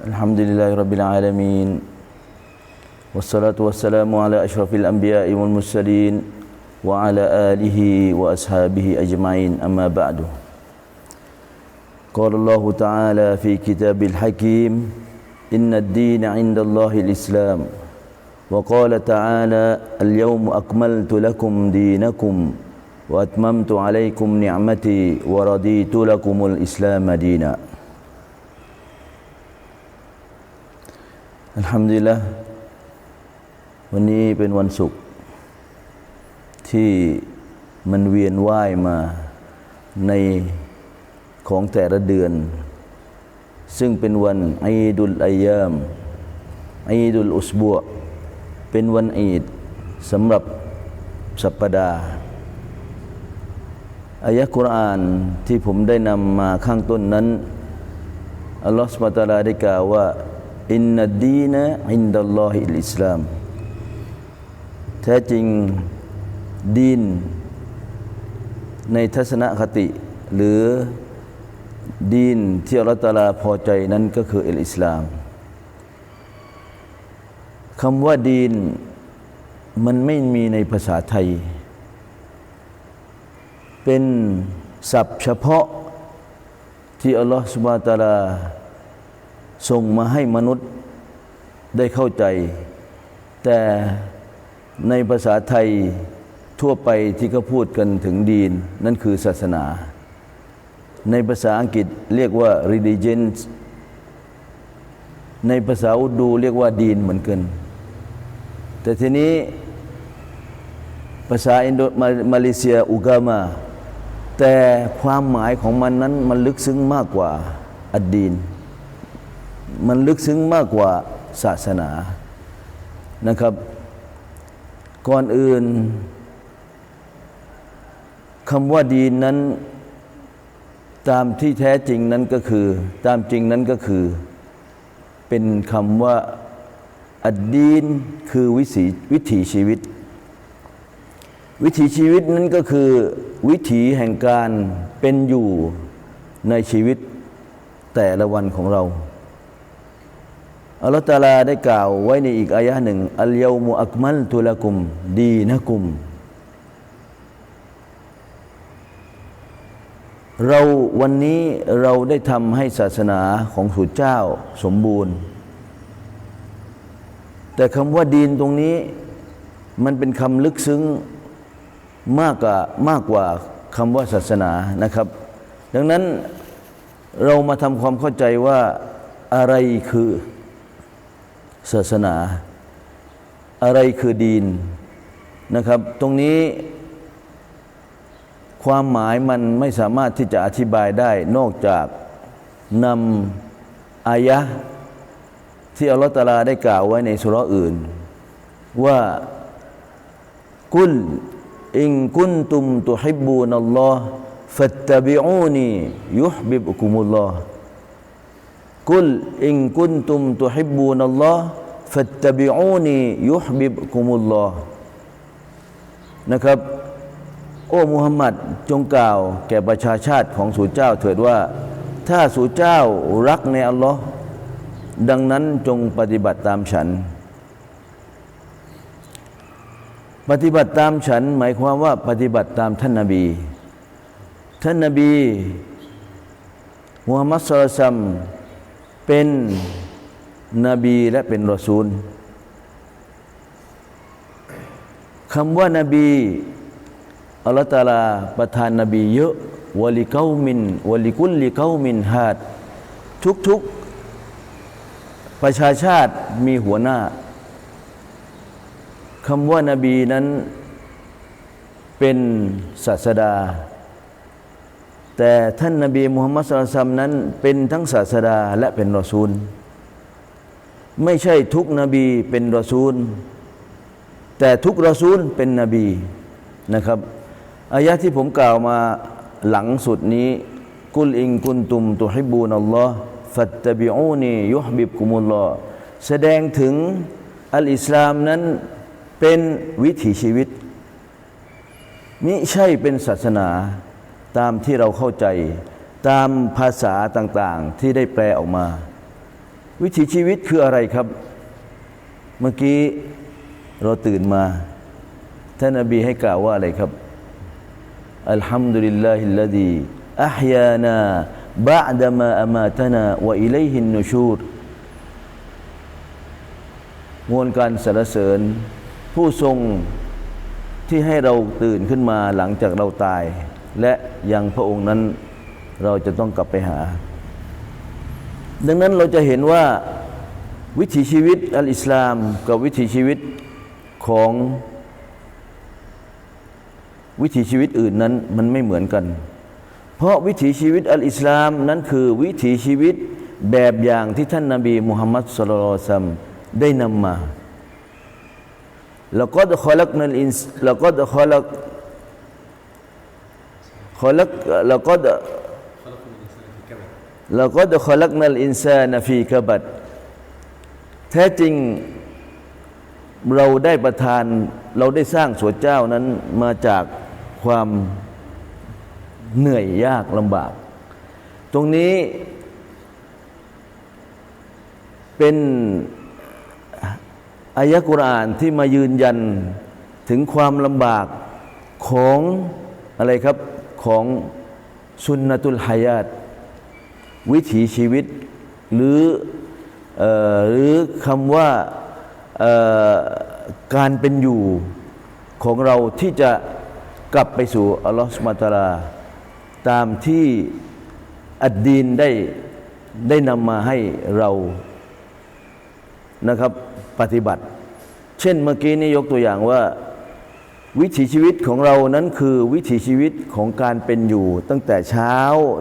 الحمد لله رب العالمين والصلاة والسلام على أشرف الأنبياء والمرسلين وعلى آله وأصحابه أجمعين أما بعد قال الله تعالى في كتاب الحكيم إن الدين عند الله الإسلام وقال تعالى اليوم أكملت لكم دينكم وأتممت عليكم نعمتي ورضيت لكم الإسلام دينا อัลฮัมดุลิลละวันนี้เป็นวันศุกร์ที่มันเวียนว่ายมาในของแต่ละเดือน ซึ่งเป็นวันอีดุลอายามอีดุลอุสบัวเป็นวันอีดสำหรับสัปปดาห์อายะกุรอานที่ผมได้นำมาข้างต้นนั้นอัลลอฮฺสุบตาลาได้กล่าวว่า อินนัดดีนะอินดัลลอฮิลอิสลาม แท้จริงดีน ในทัศนคติ หรือดีนที่อัลลอฮฺตาลาพอใจนั้นก็คืออิสลามคำว่าดีน มันไม่มีในภาษาไทย เป็นศัพท์เฉพาะที่อัลลอฮฺสุบฮาตาลา ส่งมาให้มนุษย์ได้เข้าใจ แต่ในภาษาไทยทั่วไปที่เขาพูดกันถึงดีน นั่นคือศาสนา ในภาษาอังกฤษเรียกว่า religion ในภาษาอุดูเรียกว่าดีนเหมือนกัน แต่ทีนี้ภาษาอินโดมาเลเซียอุกามา แต่ความหมายของมันนั้นมันลึกซึ้งมากกว่าอัดดีน มันลึกซึ้งมากกว่าศาสนานะครับ ก่อนอื่นคำว่าดีนั้นตามที่แท้จริงนั้นก็คือ ตามจริงนั้นก็คือ เป็นคำว่าอดดีนคือวิถีวิถีชีวิต วิถีชีวิตนั้นก็คือ วิถีแห่งการเป็นอยู่ในชีวิตแต่ละวันของเรา อัลลอฮฺตาลาได้กล่าวไว้ในอีกอายะหนึ่งอัลยามุอักมัลตุลกุม ดีนะกุม เราวันนี้เราได้ทำให้ศาสนาของสุเจ้าสมบูรณ์ แต่คำว่าดีนตรงนี้ มันเป็นคำลึกซึ้งมากกว่ามากกว่าคำว่าศาสนานะครับ ดังนั้นเรามาทำความเข้าใจว่าอะไรคือ ศาสนา อะไรคือดีนนะครับ ตรงนี้ ความหมายมันไม่สามารถที่จะอธิบายได้ นอกจากนำอายะที่อัลลอฮฺตาลาได้กล่าวไว้ในสุรอื่น ว่ากุลอิงกุนตุมตุฮิบบูนัลลอฮ์ฟัตตบิอูนียุฮบิบุคุมุลลอฮ์ กุลอิงกุนตุมตุฮิบูนัลลอฮ์ฟัตตบิอูนียุฮบิบคุมุลลอฮ์นะครับ โอ้มุฮัมมัดจงกล่าว แก่ประชาชาติของสู่เจ้า เถิดว่า ถ้าสู่เจ้ารักในอัลลอฮ์ดังนั้นจงปฏิบัติตามฉัน ปฏิบัติตามฉัน หมายความว่าปฏิบัติตามท่านนาบี ท่านนาบีมุฮัมมัดสุลตัม เป็นนบีและเป็นรอซูลคำว่านาบีอัลลอฮฺตาลาประทานนบีเยอะวลิกามินวลิกุลลิกามินฮาดทุกๆ ประชาชาติมีหัวหน้าคำว่านาบีนั้นเป็นศาสดา แต่ท่านนาบีมุฮัมมัดสุลตัมนั้นเป็นทั้งศาสดาและเป็นรอซูล ไม่ใช่ทุกนบีเป็นรอซูล แต่ทุกรอซูลเป็นนบีนะครับอายะที่ผมกล่าวมาหลังสุดนี้ กุลอิงกุนตุมตุฮิบูนัลลอฮ์ฟัตตบิอูนียุฮบิบกุมุลลอฮ์แสดงถึงอัลอิสลามนั้นเป็นวิถีชีวิตมิใช่เป็นศาสนา ตามที่เราเข้าใจ ตามภาษาต่างๆ ที่ได้แปลออกมา วิถีชีวิตคืออะไรครับ เมื่อกี้เราตื่นมา ท่านนบีให้กล่าวว่าอะไรครับอัลฮัมดุลิลลาฮิลลดีอัพยานาบะดมาอามาตนาวะอิเลหินนุชูรมวลการสรรเสริญ ผู้ทรงที่ให้เราตื่นขึ้นมาหลังจากเราตาย และ อยังพระองค์นั้นเราจะต้องกลับไปหา ดังนั้นเราจะเห็นว่าวิถีชีวิตอัลอิสลามกับวิถีชีวิตของวิถีชีวิตอื่นนั้นมันไม่เหมือนกัน เพราะวิถีชีวิตอัลอิสลามนั้นคือวิถีชีวิตแบบอย่างที่ท่านนาบีมุฮัมมัดสุลลัลซัมได้นำมาแล้วก็ขลักนัลอินแล้วก็ขลัก ขลักแล้วก็แล้วก็ขลักนัลอินซานฟีกบัดแท้จริงเราได้ประทานเราได้สร้างสวนเจ้านั้นมาจากความเหนื่อยยากลำบาก ตรงนี้เป็นอายะกุรอานที่มายืนยันถึงความลำบากของอะไรครับ ของสุนนตุลฮายาตวิถีชีวิต หรืออหรือคำว่าการเป็นอยู่ของเราที่จะกลับไปสู่อัลลอฮฺสุมาตาลา ตามที่อัดดีนได้ได้นำมาให้เรานะครับปฏิบัติ เช่นเมื่อกี้นี้ยกตัวอย่างว่า วิถีชีวิตของเรานั้นคือวิถีชีวิตของการเป็นอยู่ตั้งแต่เช้า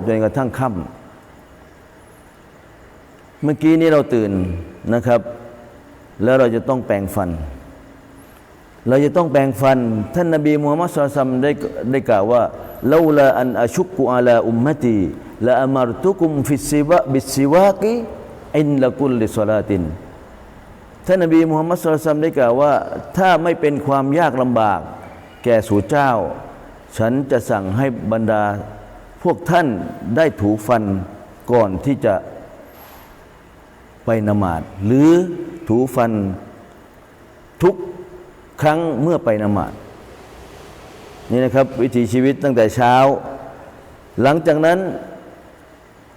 จนกระทั่งค่ำเมื่อกี้นี้เราตื่นนะครับ แล้วเราจะต้องแปรงฟัน เราจะต้องแปรงฟัน ท่านนบีมูฮัมมัดสุลตัมได้ได้กล่าวว่าลาลาอันอาชุกุอาลาอุมมตีละอามารตุกุมฟิสซิวะบิสซิวากิอินละกุลลิสลาตินท่านนบีมุฮัมมัดสุลตัมได้กล่าวว่า ถ้าไม่เป็นความยากลำบาก แก่สู่เจ้า ฉันจะสั่งให้บรรดาพวกท่านได้ถูฟันก่อนที่จะไปนมาดหรือถูฟันทุกครั้งเมื่อไปนมาดนี่นะครับ วิถีชีวิตตั้งแต่เช้า หลังจากนั้น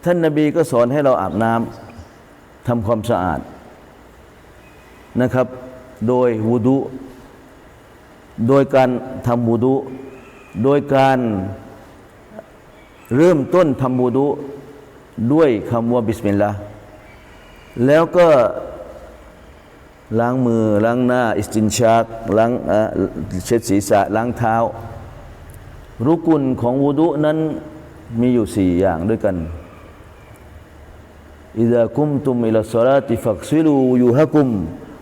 ท่านนาบีก็สอนให้เราอาบน้ำทำความสะอาดนะครับ โดยวูดุ โดยการทำวูดุโดยการเริ่มต้นทำวูดุด้วยคำว่าบิสมิลลาห์แล้วก็ล้างมือล้างหน้า อิสตินชากล้างเช็ดศีรษะล้างเท้า รุกุลของวูดุนั้นมีอยู่สี่อย่างด้วยกันอิดะคุมตุมอิลสลาติฟักซิลูยูฮะกุม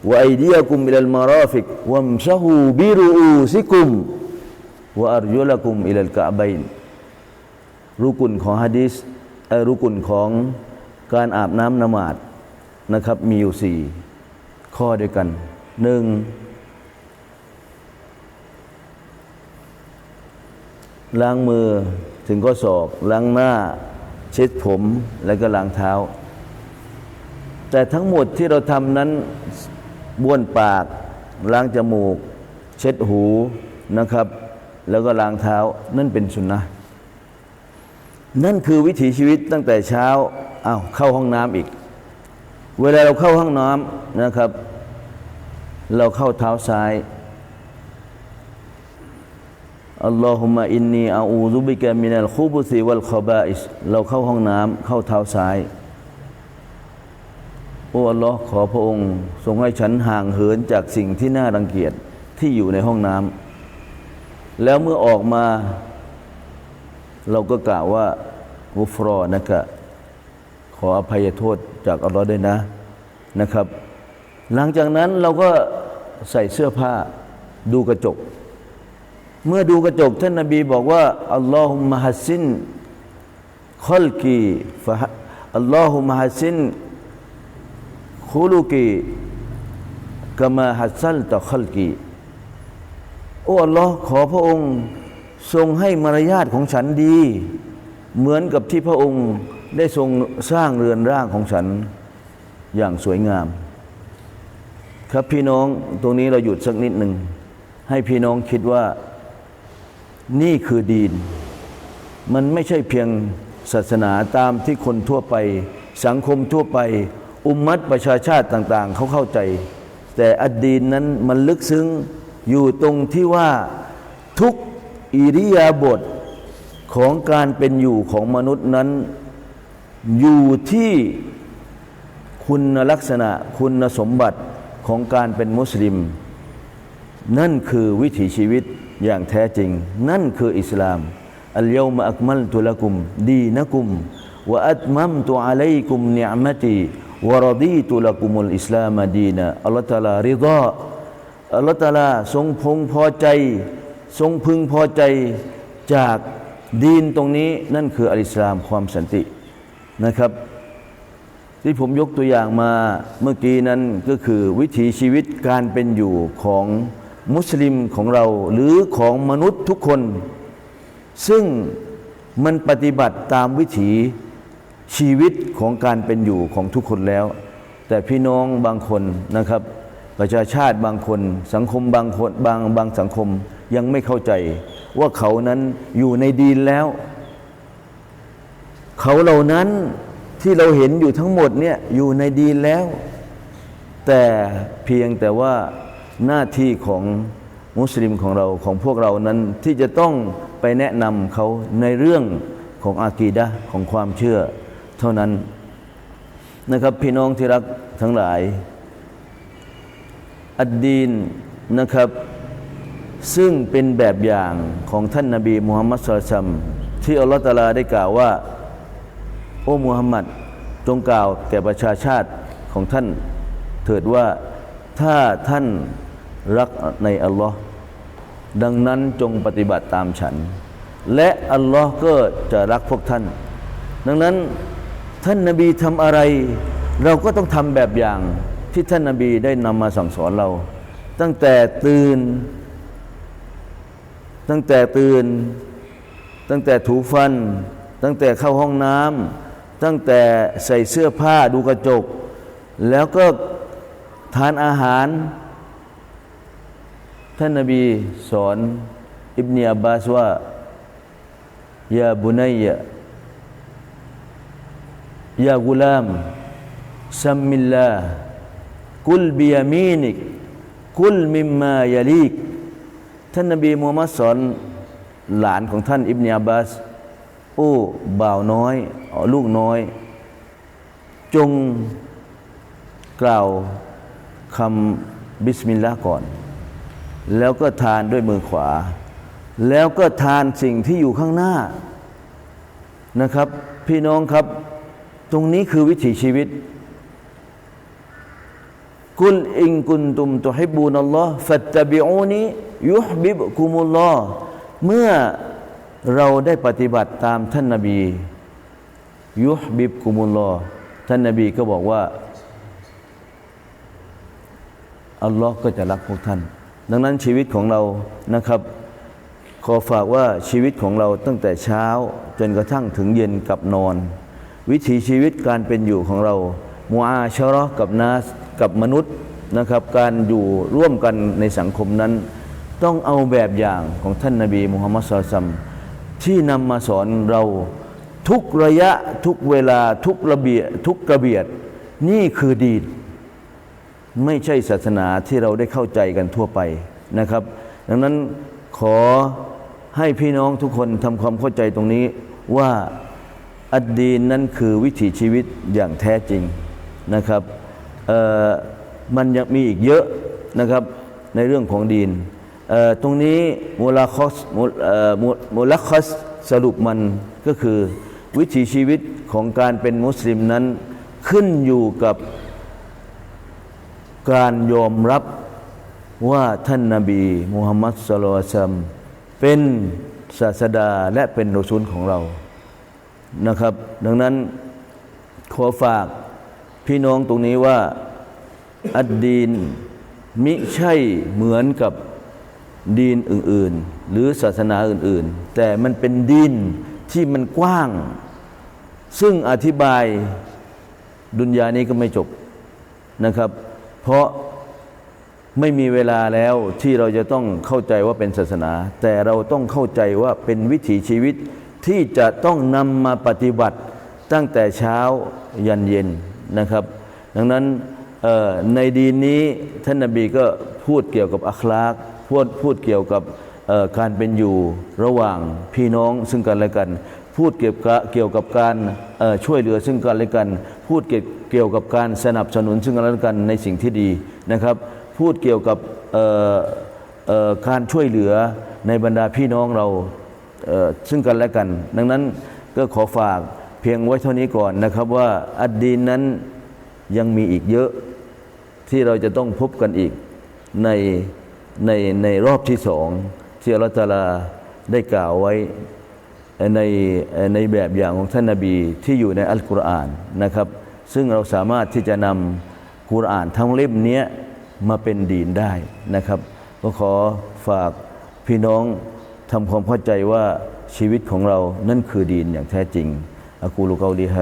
วะไอเดียกุมอิลลมาราฟิกวัมชหูบิรูซิกุมวะอัรยุลกุมอิลลกบัยนรุกุลของฮะดิษรุกุลของการอาบน้ำนมาดนะครับ มีอยู่สี่ข้อด้วยกันหนึ่งล้างมือถึงก็อศอกล้างหน้า เช็ดผมแล้วก็ล้างเท้า แต่ทั้งหมดที่เราทำนั้น บ้วนปาก ล้างจมูก เช็ดหูนะครับ แล้วก็ล้างเท้านั่นเป็นสุนนะนั่นคือวิถีชีวิตตั้งแต่เช้าอ้าวเข้าห้องน้ำอีก เวลาเราเข้าห้องน้ำนะครับ เราเข้าเท้าซ้ายอัลลอฮุมะอินนีอาอูซุบิกะมินัลคูบุซีวัลคอบาอิสเราเข้าห้องน้ำเข้าเท้าซ้าย โอ้อัลลอฮ์ขอพระองค์ ทรงให้ฉันห่างเหินจากสิ่งที่น่ารังเกียจที่อยู่ในห้องน้ำแล้วเมื่อออกมา เราก็กล่าวว่ากุฟรอนะกะขออภัยโทษจากอัลลอฮ์ด้วยนะนะครับ หลังจากนั้นเราก็ใส่เสื้อผ้าดูกระจก เมื่อดูกระจกท่านนบีบอกว่าอัลลอฮุมะฮัสซินคอลกีฟะอัลลอฮุมะฮัสซิน คูลูกีกามาฮัสซัลตะคอลกีโอ้อัลลอฮ์ขอพระองค์ทรงให้มารยาทของฉันดี เหมือนกับที่พระองค์ได้ทรงสร้างเรือนร่างของฉันอย่างสวยงาม ครับพี่น้องตรงนี้เราหยุดสักนิดหนึ่ง ให้พี่น้องคิดว่านี่คือดีน มันไม่ใช่เพียงศาสนาตามที่คนทั่วไป สังคมทั่วไป อุมมัตประชาชาติต่าง ๆ เขาเข้าใจ แต่อดีนนั้นมันลึกซึ้งอยู่ตรงที่ว่าทุกอิริยาบถของการเป็นอยู่ของมนุษย์นั้น อยู่ที่คุณลักษณะคุณสมบัติของการเป็นมุสลิม นั่นคือวิถีชีวิตอย่างแท้จริง นั่นคืออิสลามอัลยอมอักมัลตุละกุม ดีนะกุมวะอัตมัมตุอะลัยกุมเนิอมตี วรดีตุลกุมุลอิสลามดีนะอัลลอฮฺตาลาริฎาอัลลอฮฺตาลาทรงพงพอใจ ทรงพึงพอใจจากดีนตรงนี้นั่นคืออัลอิสลามความสันตินะครับ ที่ผมยกตัวอย่างมาเมื่อกี้นั้นก็คือวิถีชีวิตการเป็นอยู่ของมุสลิมของเราหรือของมนุษย์ทุกคน ซึ่งมันปฏิบัติตามวิถี ชีวิตของการเป็นอยู่ของทุกคนแล้ว แต่พี่น้องบางคนนะครับ ประชาชาติบางคน สังคมบางคนบางบางสังคมยังไม่เข้าใจ ว่าเขานั้นอยู่ในดีนแล้ว เขาเหล่านั้นที่เราเห็นอยู่ทั้งหมดเนี่ยอยู่ในดีนแล้ว แต่เพียงแต่ว่าหน้าที่ของมุสลิมของเราของพวกเรานั้นที่จะต้องไปแนะนำเขาในเรื่องของอากีดะของความเชื่อ เท่านั้นนะครับ พี่น้องที่รักทั้งหลาย อัดดีนนะครับ ซึ่งเป็นแบบอย่างของท่านนาบีมุฮัมมัดสุลตัมที่อัลลอฮฺตาลาได้กล่าวว่า โอ้มูฮัมมัดจงกล่าวแก่ประชาชาติของท่าน เถิดว่าถ้าท่านรักในอัลลอฮ์ดังนั้นจงปฏิบัติตามฉัน และอัลลอฮ์ก็จะรักพวกท่าน ดังนั้น ท่านนาบีทำอะไร เราก็ต้องทำแบบอย่างที่ท่านนาบีได้นำมาสั่งสอนเรา ตั้งแต่ตื่น ตั้งแต่ตื่น ตั้งแต่ถูฟัน ตั้งแต่เข้าห้องน้ำตั้งแต่ใส่เสื้อผ้าดูกระจก แล้วก็ทานอาหาร ท่านนบีสอนอิบเนียบบาสว่ายาบุนัยยะ ยากุลามซัมมิลลากุลบิยามีนิก กุลมิมมายาลีก ท่านนบีมูฮัมมัดสอนหลานของท่านอิบเนียบบาสโอ้บ่าวน้อยอลูกน้อย จงกล่าวคำบิสมิลลาห์ก่อน แล้วก็ทานด้วยมือขวา แล้วก็ทานสิ่งที่อยู่ข้างหน้านะครับ พี่น้องครับ ตรงนี้คือวิถีชีวิต กุลอิงกุนตุมตุฮิบูนัลลอฮ์ฟัตตบิอูนียุฮบิบกุมุลลอฮ์เมื่อเราได้ปฏิบัติตามท่านนาบี ยุฮบิบกุมุลลอฮ์ท่านนาบีก็บอกว่า อัลลอฮ์ก็จะรักพวกท่าน ดังนั้นชีวิตของเรานะครับ ขอฝากว่าชีวิตของเราตั้งแต่เช้า จนกระทั่งถึงเย็นกับนอน วิถีชีวิตการเป็นอยู่ของเรามูอาชะเราะกับนาสกับมนุษย์นะครับ การอยู่ร่วมกันในสังคมนั้น ต้องเอาแบบอย่างของท่านนาบีมุฮัมมัดสุลตัมที่นำมาสอนเราทุกระยะทุกเวลาทุกระเบียทุกกระเบียดนี่คือดีนไม่ใช่ศาสนาที่เราได้เข้าใจกันทั่วไปนะครับ ดังนั้นขอให้พี่น้องทุกคนทำความเข้าใจตรงนี้ว่า อัดดีนนั้นคือวิถีชีวิตอย่างแท้จริงนะครับมันยังมีอีกเยอะนะครับในเรื่องของดีนตรงนี้มูลคอสมูลเอ่อมูมูลคอสสรุปมันก็คือวิถีชีวิตของการเป็นมุสลิมนั้นขึ้นอยู่กับการยอมรับว่าท่านนาบีมุฮัมมัดสุลลัลซัมเป็นศาสดาและเป็นรอซูลของเรา นะครับ ดังนั้นขอฝากพี่น้องตรงนี้ว่าอัดดีนมิใช่เหมือนกับดีนอื่น ๆ หรือศาสนาอื่น ๆ แต่มันเป็นดีนที่มันกว้าง ซึ่งอธิบายดุนยานี้ก็ไม่จบนะครับ เพราะไม่มีเวลาแล้วที่เราจะต้องเข้าใจว่าเป็นศาสนา แต่เราต้องเข้าใจว่าเป็นวิถีชีวิต ที่จะต้องนำมาปฏิบัติตั้งแต่เช้ายันเย็นนะครับ ดังนั้นในดีนี้ท่านนบีก็พูดเกี่ยวกับอัคลากพูดพูดเกี่ยวกับการเป็นอยู่ระหว่างพี่น้องซึ่งกันและกัน พูดเกี่ยวกับเกี่ยวกับการช่วยเหลือซึ่งกันและกัน พูดเกี่ยวกับการสนับสนุนซึ่งกันและกันในสิ่งที่ดีนะครับ พูดเกี่ยวกับการช่วยเหลือในบรรดาพี่น้องเรา ซึ่งกันและกัน ดังนั้นก็ขอฝากเพียงไว้เท่านี้ก่อนนะครับว่าอดดีนนั้นยังมีอีกเยอะที่เราจะต้องพบกันอีกในในในรอบที่สองที่อัลตาลาได้กล่าวไว้ในในแบบอย่างของท่านนาบีที่อยู่ในอัลกุรอานนะครับ ซึ่งเราสามารถที่จะนำกุรอานทั้งเล่มนี้มาเป็นดีนได้นะครับ ก็ขอฝากพี่น้อง ทำความเข้าใจว่าชีวิตของเรานั่นคือดีนอย่างแท้จริงอะกูลุกาลีฮ